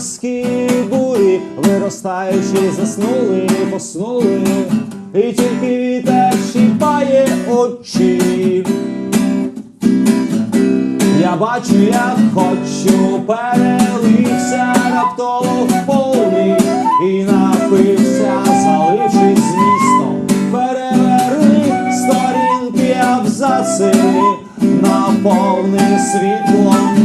морські бурі, виростаючи, заснули, поснули, і тільки вітер щіпає очі. Я бачу, як хочу, перелився раптово в повний і напився, залившись змістом. Переверни сторінки абзаци, наповни світлом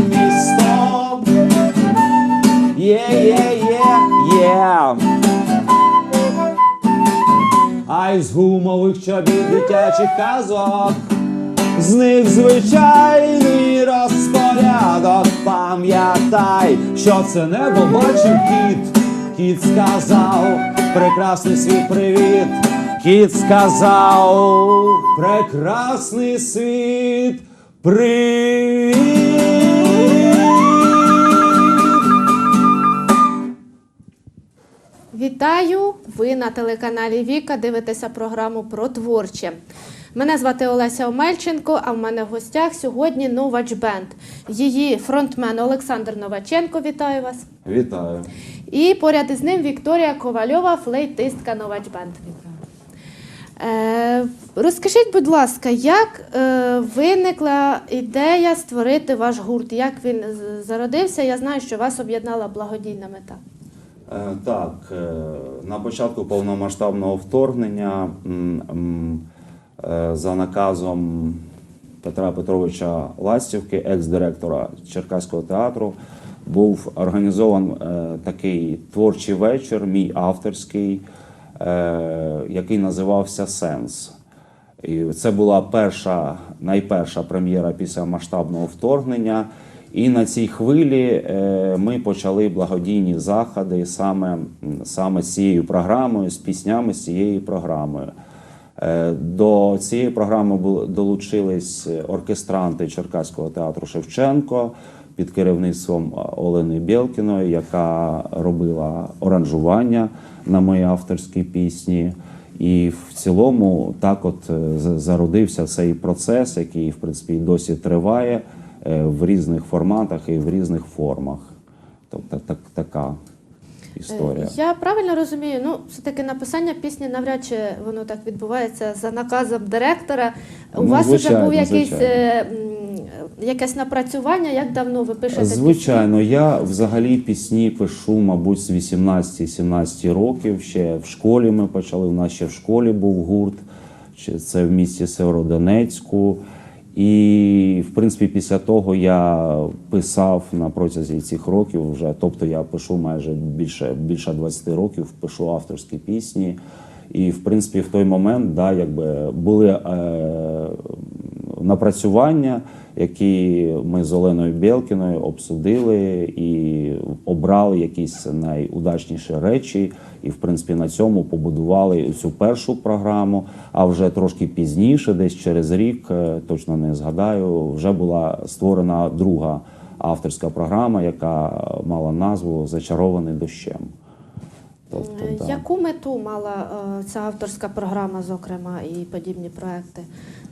Є, є, є, є. А із гумових чобіт дитячих казок з них звичайний розпорядок. Пам'ятай, що це небо бачив кіт. Кіт сказав, прекрасний світ, привіт. Кіт сказав, прекрасний світ, привіт. Вітаю! Ви на телеканалі Віка дивитеся програму про творче. Мене звати Олеся Омельченко, а в мене в гостях сьогодні Новач Бенд. Її фронтмен Олександр Новаченко. Вітаю вас. Вітаю. І поряд із ним Вікторія Ковальова, флейтистка Новач Бенд. Е, розкажіть, будь ласка, як е, виникла ідея створити ваш гурт? Як він зародився? Я знаю, що вас об'єднала благодійна мета. Е, Так, е, на початку повномасштабного вторгнення е, за наказом Петра Петровича Ластівки, екс-директора Черкаського театру, був організований такий творчий вечір, мій авторський, який називався Сенс. І це була перша, найперша прем'єра після масштабного вторгнення. І на цій хвилі е, ми почали благодійні заходи саме, саме з цією програмою, з піснями з цією програмою. Е, До цієї програми долучились оркестранти Черкаського театру Шевченко під керівництвом Олени Білкіної, яка робила оранжування на мої авторські пісні. І в цілому так от е, зародився цей процес, який в принципі досі триває е, в різних форматах і в різних формах. Тобто так, така історія. Е, Я правильно розумію, ну все-таки написання пісні навряд чи воно так відбувається за наказом директора. У Ну, вас вже був якийсь е, якесь напрацювання, як давно ви пишете Звичайно, я взагалі пісні пишу, мабуть, з 18-17 років. Ще в школі ми почали. У нас ще в школі був гурт. Це в місті Северодонецьку. І, в принципі, після того я писав на протязі цих років вже. Тобто я пишу майже більше, більше 20 років, пишу авторські пісні. І, в принципі, в той момент да, якби були е, напрацювання, які ми з Оленою Білкіною обсудили і обрали якісь найудачніші речі. І, в принципі, на цьому побудували цю першу програму. А вже трошки пізніше, десь через рік, е, точно не згадаю, вже була створена друга авторська програма, яка мала назву Зачарований дощем. Тобто, Е, да. Яку мету мала е, ця авторська програма, зокрема, і подібні проекти?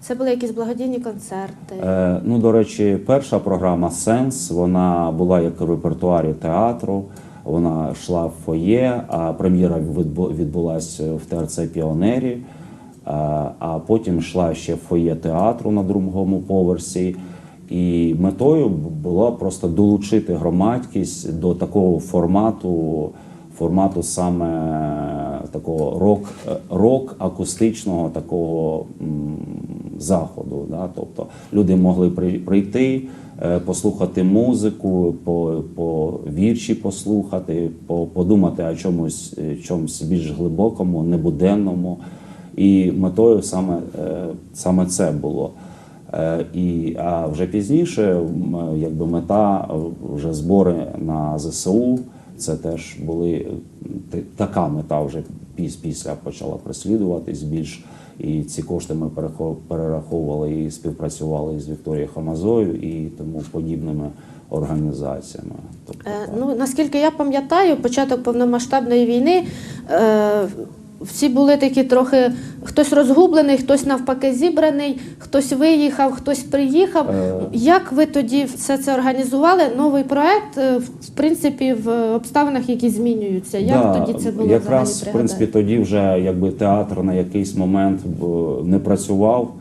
Це були якісь благодійні концерти? Е, ну, до речі, перша програма Сенс вона була як у репертуарі театру. Вона йшла в фоє, а прем'єра відбу- відбулась в ТРЦ Піонері. Е, А потім йшла ще в фоє театру на другому поверсі. І метою було просто долучити громадськість до такого формату, формату саме такого рок, рок акустичного такого заходу. Да? Тобто люди могли при- прийти, е, послухати музику, по, по вірші послухати, по, подумати о чомусь, е, чомусь більш глибокому, небуденному. І метою саме, е, саме це було. Е, І, а вже пізніше, якби мета е, вже збори на ЗСУ. Це теж були е, така мета вже піс- після почала прислідуватись більш. І ці кошти ми перераховували і співпрацювали з Вікторією Хамазою і тому подібними організаціями. Тобто, Е. Ну, наскільки я пам'ятаю, початок повномасштабної війни е, всі були такі трохи хтось розгублений, хтось навпаки зібраний, хтось виїхав, хтось приїхав. Е. Як ви тоді все це організували? Новий проект, е, в принципі, в обставинах, які змінюються. Як Да, тоді це було якраз в принципі тоді вже якби театр на якийсь момент не працював,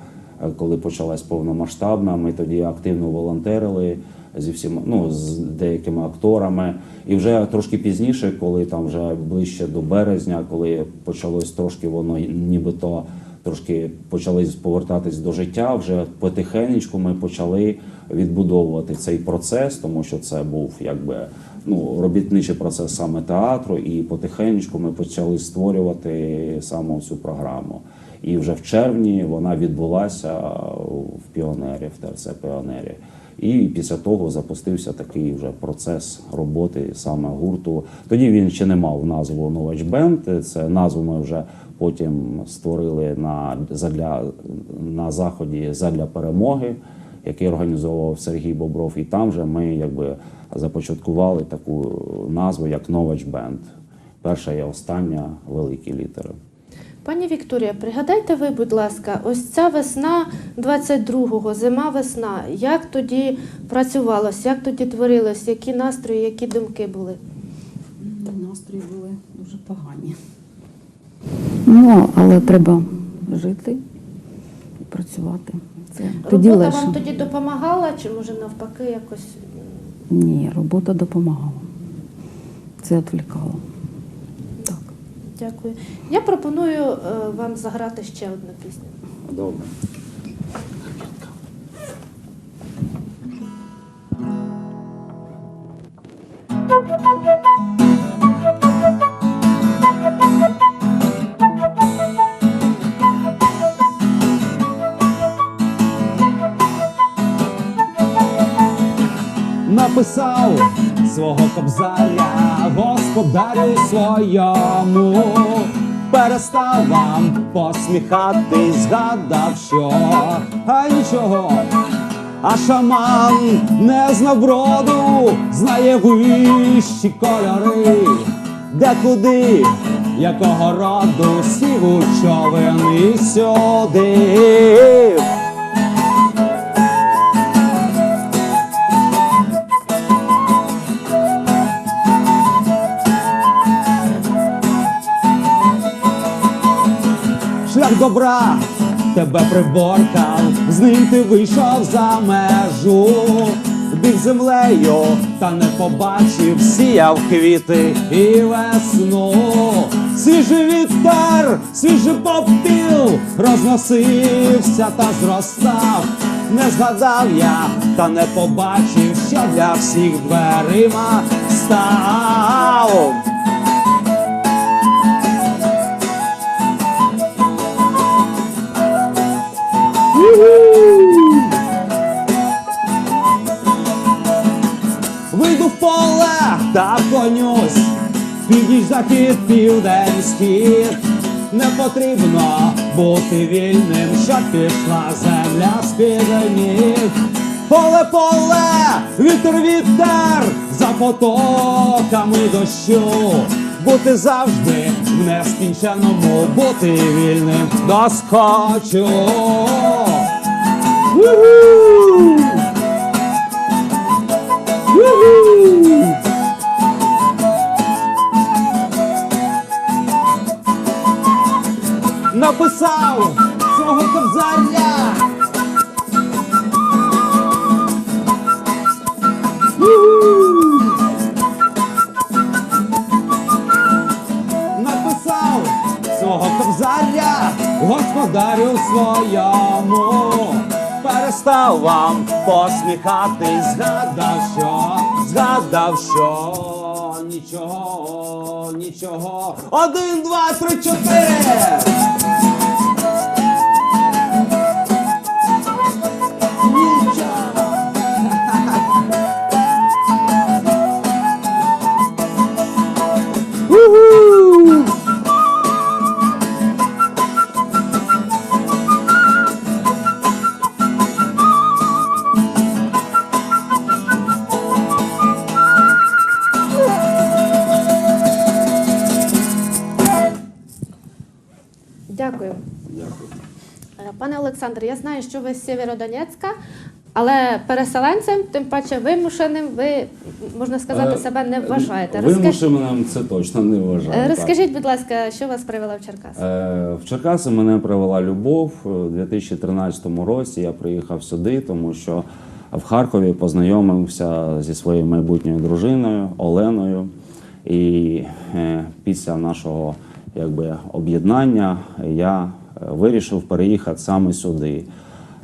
е, коли почалась повномасштабна. Ми тоді активно волонтерили зі всіма, ну з деякими акторами. І вже трошки пізніше, коли там вже ближче до березня, коли почалось трошки воно нібито трошки почали повертатись до життя. Вже потихенечку ми почали відбудовувати цей процес, тому що це був якби ну робітничий процес саме театру, і потихенечку ми почали створювати саме цю програму. І вже в червні вона відбулася в піонері, в ТРЦ піонері. І після того запустився такий вже процес роботи саме гурту. Тоді він ще не мав назву Новач Бенд. Це назву ми вже потім створили на задля на заході задля перемоги, який організовував Сергій Бобров. І там же ми якби започаткували таку назву як Новач Бенд. Перша і остання великі літери. Пані Вікторія, пригадайте ви, будь ласка, ось ця весна 22-го, зима весна. Як тоді працювалось, як тоді творилось, які настрої, які думки були? Настрої були дуже погані. Ну, але треба жити і працювати. Це тоді Робота легше. вам тоді допомагала, чи може навпаки якось Ні, робота допомагала. Це відвлікало. Дякую. Я пропоную е, вам заграти ще одну пісню. Добре. написав свого кобзаря господарю своєму, перестав вам посміхатись, згадав, що а нічого. А шаман не знав броду, знає вищі кольори, де куди, якого роду сіву човен і сюди. Добра тебе приборкав, з ним ти вийшов за межу, біг землею, та не побачив, сіяв квіти і весну. Свіжий вітер, свіжий попіл розносився та зростав. Не згадав я, та не побачив, що для всіх дверима став. Та конюсь, підніж захід, схід. Не потрібно бути вільним, щоб пішла земля з-під. Поле, поле, вітер, вітер, за потоками дощу. Бути завжди в нескінченому, бути вільним доскочу. Написав свого кобзаря. Написав свого кобзаря господарю своєму. Перестав вам посміхатись, згадав, що, згадав, що нічого, нічого. Один, два, три, чотири. Знаю, що ви з Сєвєродонецька, але переселенцем, тим паче вимушеним, ви можна сказати, Е, себе не вважаєте. Вимушеним це точно не вважаю. Е, так. Розкажіть, будь ласка, що вас привело в Черкаси? Е, В Черкаси мене привела любов. У 2013 році я приїхав сюди, тому що в Харкові познайомився зі своєю майбутньою дружиною Оленою. І після нашого якби, об'єднання я вирішив переїхати саме сюди.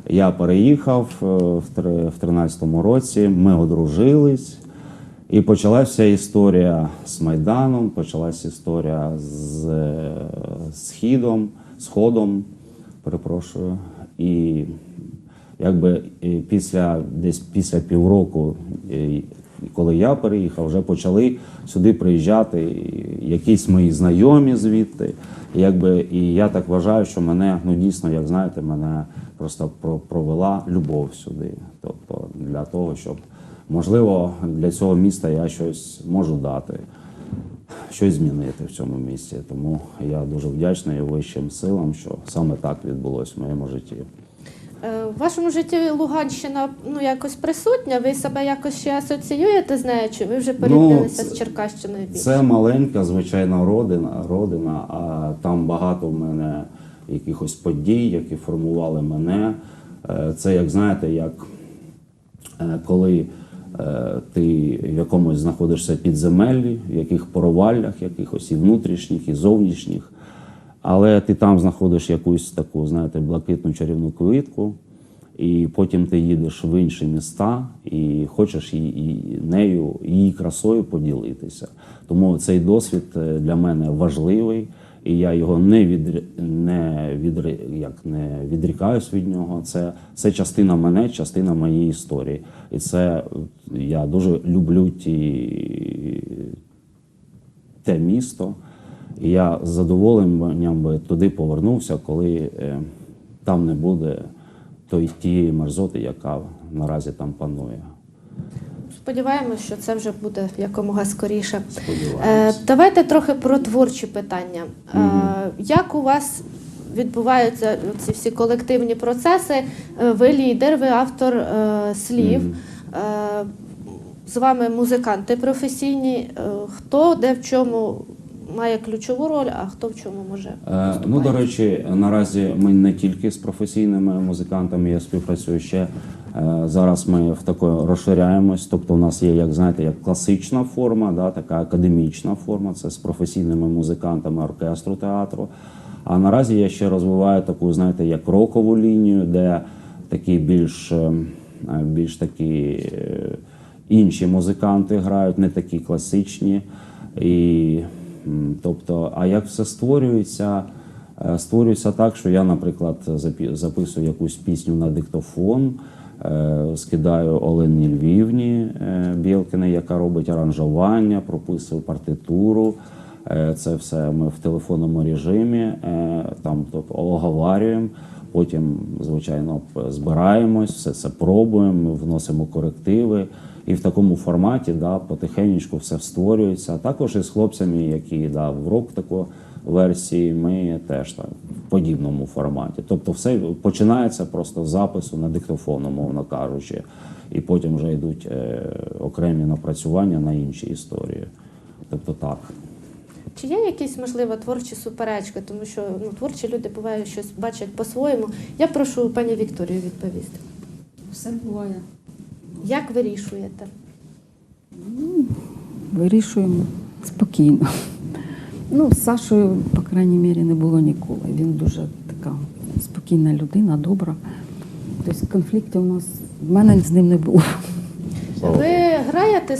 Я переїхав е, в три- в 13-му році, ми одружились. І почалася історія з Майданом, почалася історія з е, Східом, Сходом, перепрошую. І якби після десь після півроку, коли я переїхав, вже почали сюди приїжджати якісь мої знайомі звідти. Якби, і я так вважаю, що мене, ну дійсно, як знаєте, мене просто провела любов сюди. Тобто для того, щоб можливо для цього міста я щось можу дати, щось змінити в цьому місті. Тому я дуже вдячний вищим силам, що саме так відбулося в моєму житті. Е, В вашому житті Луганщина ну якось присутня. Ви себе якось ще асоціюєте з нею? Чи ви вже порівнялися це- з Черкащиною більше? Це маленька, звичайна родина, родина, а там багато в мене якихось подій, які формували мене. Е, Це, як знаєте, як е, коли ти в якомусь знаходишся підземеллі, в яких проваллях, якихось і внутрішніх, і зовнішніх. Але ти там знаходиш якусь таку, знаєте, блакитну чарівну квітку, і потім ти їдеш в інші міста і хочеш її, нею, її красою поділитися. Тому цей досвід е, для мене важливий, і я його не від не відри, як не відрікаюсь від нього. Це, це частина мене, частина моєї історії. І це я дуже люблю ті те місто. І я з задоволенням би туди повернувся, коли е, там не буде той, тієї мерзоти, яка наразі там панує. Сподіваємось, що це вже буде якомога скоріше. Е, давайте трохи про творчі питання. Е, як у вас відбуваються ці всі колективні процеси? Е, ви лідер, ви автор е, слів. Е, з вами музиканти професійні. Е, хто де в чому має ключову роль, а хто в чому може Е, Ну, до речі, наразі ми не тільки з професійними музикантами, я співпрацюю ще. е, Зараз ми в тако розширяємось. Тобто, у нас є, як знаєте, як класична форма, да, така академічна форма, це з професійними музикантами оркестру театру. А наразі я ще розвиваю таку, знаєте, як рокову лінію, де такі більш, е, більш такі інші музиканти грають, не такі класичні. І, тобто, а як все створюється? Е, Створюється так, що я, наприклад, записую якусь пісню на диктофон, е, скидаю Олені Львівні е, яка робить аранжування, прописує партитуру. Це все ми в телефонному режимі, там тобто, оговарюємо. Потім, звичайно, збираємось, все це пробуємо, вносимо корективи. І в такому форматі да, потихеньку все створюється. А також із хлопцями, які да, в рок таку версії, ми теж так в подібному форматі. Тобто, все починається просто з запису на диктофон, умовно кажучи, і потім вже йдуть е, окремі напрацювання на інші історії. Тобто так. Чи є якісь, можливо, творчі суперечки, тому що ну, творчі люди бувають щось бачать по-своєму. Я прошу пані Вікторію відповісти. Все буває. Як вирішуєте? Вирішуємо спокійно. Ну, з Сашою, по крайній мірі, не було ніколи. Він дуже така спокійна людина, добра. Тобто конфліктів у нас в мене з ним не було. Ви граєте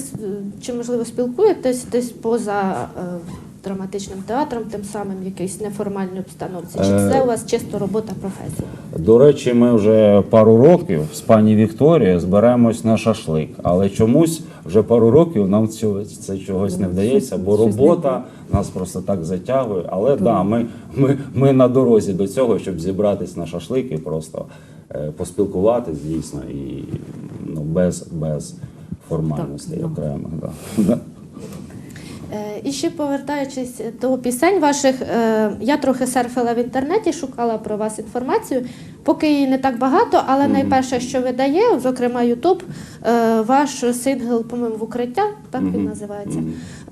чи, можливо, спілкуєтесь десь поза е, драматичним театром, тим самим якійсь неформальній обстановці? Чи Е, це у вас чисто робота професія? До речі, ми вже пару років з пані Вікторією зберемось на шашлик, але чомусь вже пару років нам цього це чогось не вдається, бо робота нас просто так затягує. Але да, ми, ми, ми на дорозі до цього, щоб зібратись на шашлик і просто е, поспілкуватись дійсно і ну, без, без формальностей Так, да. окремих. Да. Е, І ще повертаючись до пісень ваших, е, я трохи серфила в інтернеті, шукала про вас інформацію. Поки її не так багато, але найперше, що видає, зокрема Ютуб, е, ваш сингл, по-моєму, в укриття, так він називається.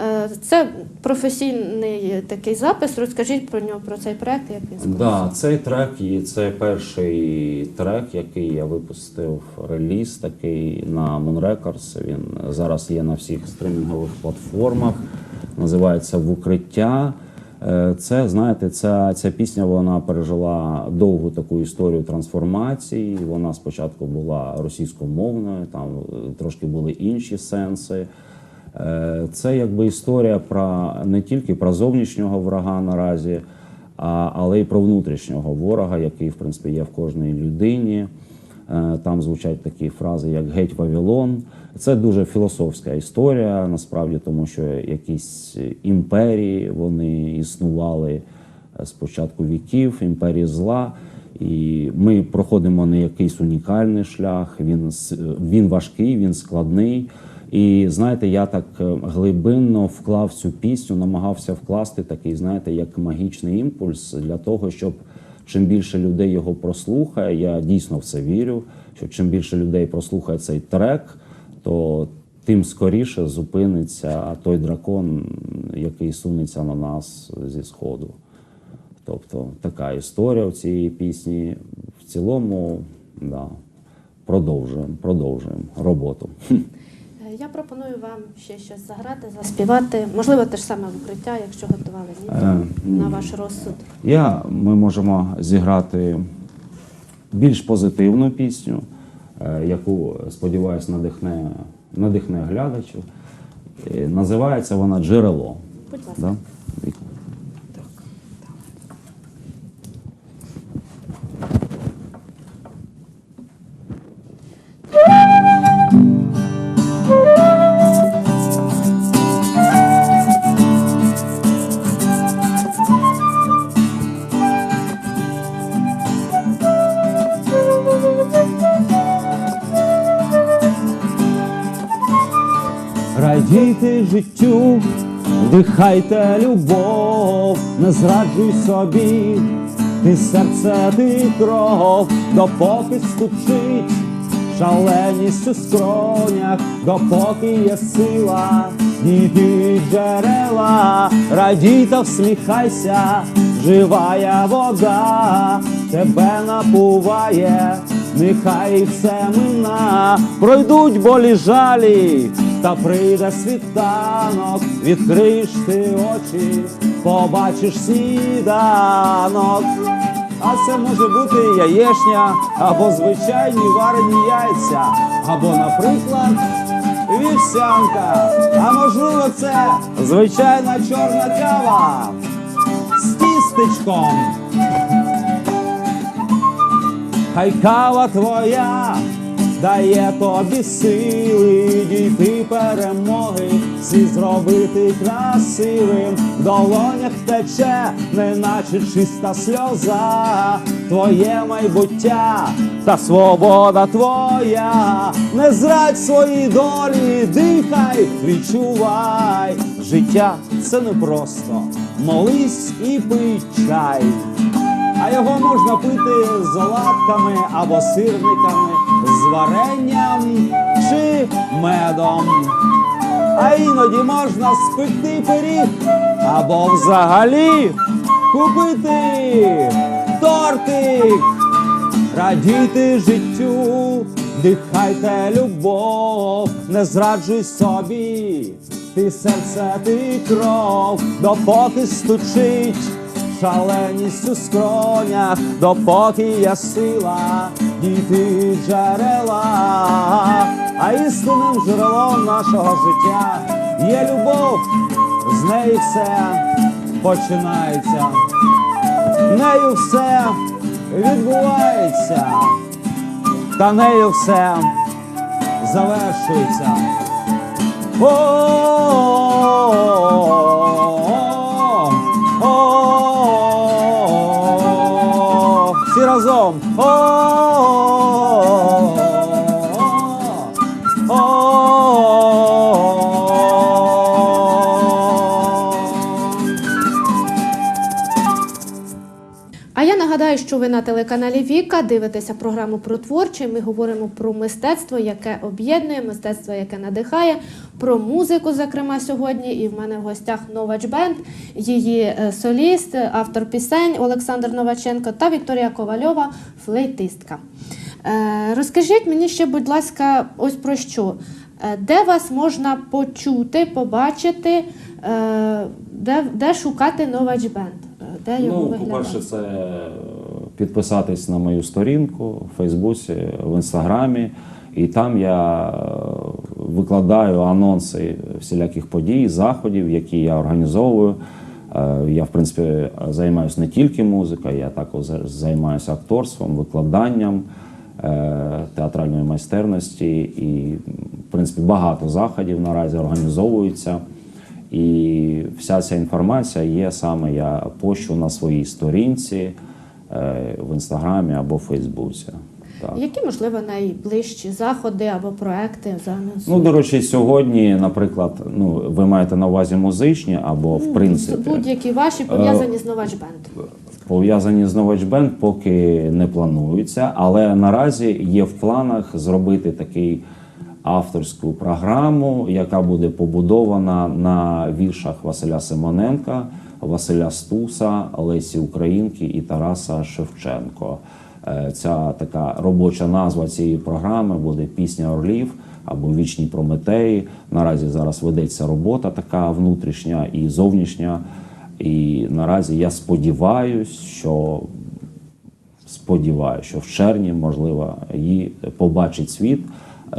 Е, Це професійний такий запис. Розкажіть про нього, про цей проект, як він складається. Да, цей трек і це перший трек, який я випустив реліз такий на Moon Records. Він зараз є на всіх стримінгових платформах. Називається В укриття. Е, Це, знаєте, ця, ця пісня вона пережила довгу таку історію трансформації. Вона спочатку була російськомовною, там е, трошки були інші сенси. Е, Це якби історія про не тільки про зовнішнього врага наразі, а, але й про внутрішнього ворога, який в принципі є в кожній людині. Е, Там звучать такі фрази, як геть Вавилон. Це дуже філософська історія, насправді, тому що якісь імперії вони існували е, з початку віків, імперії зла. І ми проходимо не якийсь унікальний шлях. Він с- він важкий, він складний. І знаєте, я так е, глибинно вклав цю пісню, намагався вкласти такий, знаєте, як магічний імпульс для того, щоб чим більше людей його прослухає, я дійсно в це вірю. Що чим більше людей прослухає цей трек, то тим скоріше зупиниться той дракон, який сунеться на нас зі сходу. Тобто така історія в цієї пісні. В цілому, да, продовжуємо, продовжуємо роботу. Я пропоную вам ще щось заграти, заспівати. Можливо, те ж саме в укриття, якщо готували Е, ні, на ваш розсуд. Я, ми можемо зіграти більш позитивну пісню, е, яку, сподіваюся, надихне, надихне глядачів. Е, Називається вона Джерело. Будь ласка. Да? Радійте життю, вдихайте любов, не зраджуй собі, ти серце, ти кров, допоки стучить, шаленість у скронях, допоки є сила, дійти джерела, радій та всміхайся, живая вода, тебе напуває. Нехай все мина, пройдуть болі жалі, та прийде світанок, відкриєш ти очі, побачиш сніданок. А це може бути яєшня, або звичайні варені яйця, або, наприклад, вівсянка. А можливо, це звичайна чорна кава з тістечком. Хай кава твоя дає тобі сили дійти перемоги, всі зробити красивим. В долонях тече, неначе чиста сльоза, твоє майбуття та свобода твоя. Не зрадь свої долі, дихай, відчувай. Життя це не просто, молись і пий чай а його можна пити з оладками або сирниками, з варенням чи медом. А іноді можна спекти пиріг або взагалі купити тортик. Радійте життю, дихайте любов, не зраджуй собі, ти серце, ти кров, допоки стучить шаленість у скронях, допоки є сила, дійти джерела, а істинним джерелом нашого життя є любов, з неї все починається, нею все відбувається, та нею все завершується. О, нагадаю що ви на телеканалі Віка дивитеся програму про творче. Ми говоримо про мистецтво, яке об'єднує, мистецтво, яке надихає, про музику, зокрема, сьогодні. І в мене в гостях Новач Бенд, її е, соліст, автор пісень Олександр Новаченко та Вікторія Ковальова, флейтистка. Е, Розкажіть мені ще, будь ласка, ось про що. Е, Де вас можна почути, побачити, де, де шукати Новач Бенд? Де його Ну, по-перше, це підписатись на мою сторінку в Фейсбуці, в Інстаграмі. І там я е, викладаю анонси всіляких подій, заходів, які я організовую. Е, Я, в принципі, займаюся не тільки музикою, я також займаюся акторством, викладанням е, театральної майстерності. І, в принципі, багато заходів наразі організовуються. І вся ця інформація є саме я пощу на своїй сторінці в інстаграмі або в Фейсбуці. Так. Які, можливо, найближчі заходи або проекти зараз? Ну, до речі, сьогодні, наприклад, ну ви маєте на увазі музичні або в принципі Будь-які ваші пов'язані з Новач Бенд. пов'язані з Новач Бенд поки не плануються, але наразі є в планах зробити такий авторську програму, яка буде побудована на віршах Василя Симоненка, Василя Стуса, Лесі Українки і Тараса Шевченко. Е, Ця така робоча назва цієї програми буде Пісня Орлів або Вічні Прометеї. Наразі зараз ведеться робота така внутрішня і зовнішня. І наразі я сподіваюся, що сподіваюся, що в червні, можливо, її побачить світ,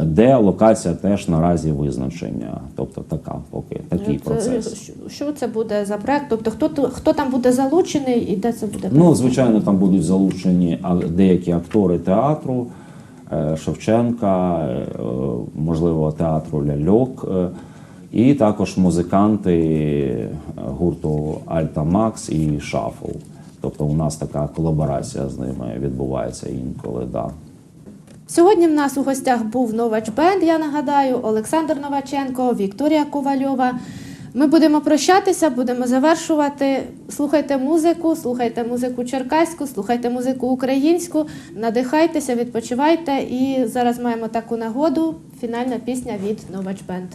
де локація теж наразі визначення. Тобто така поки такий Це- процес. що- це буде за проект? Тобто, хто, хто там буде залучений і де це буде? Ну, звичайно, там будуть залучені деякі актори театру е, Шевченка, е, можливо, театру Ляльок, е, і також музиканти е, гурту Альта Макс і Шафл. Тобто у нас така колаборація з ними відбувається інколи. Да. Сьогодні в нас у гостях був Новач Бенд, я нагадаю, Олександр Новаченко, Вікторія Ковальова. Ми будемо прощатися, будемо завершувати. Слухайте музику, слухайте музику черкаську, слухайте музику українську, надихайтеся, відпочивайте. І зараз маємо таку нагоду. Фінальна пісня від Новач Бенд.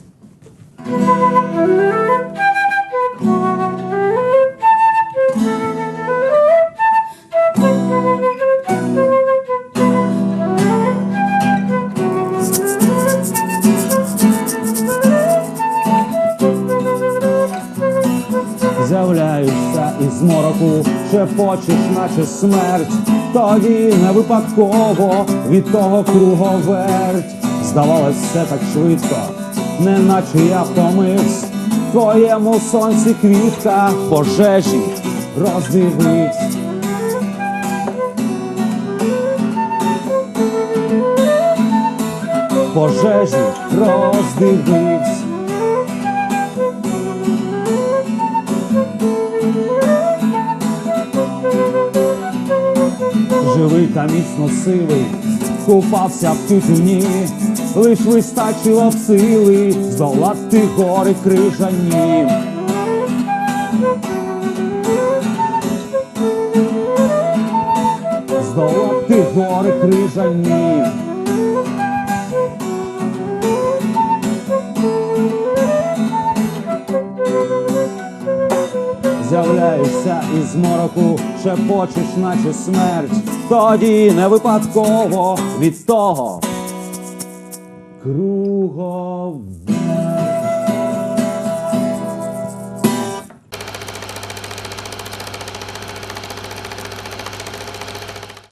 Шепочеш, наче смерть, тоді не випадково від того круговерть. Здавалось, все так швидко, неначе я втомився. В Твоєму сонці квітка пожежі роздивись. Пожежі роздивись. Живий та міцно сивий, купався в тютюні, лиш вистачило б сили здолати гори крижані. Здолати гори крижані. З'являєшся із мороку, шепочеш, наче смерть, тоді не випадково від того круговерть.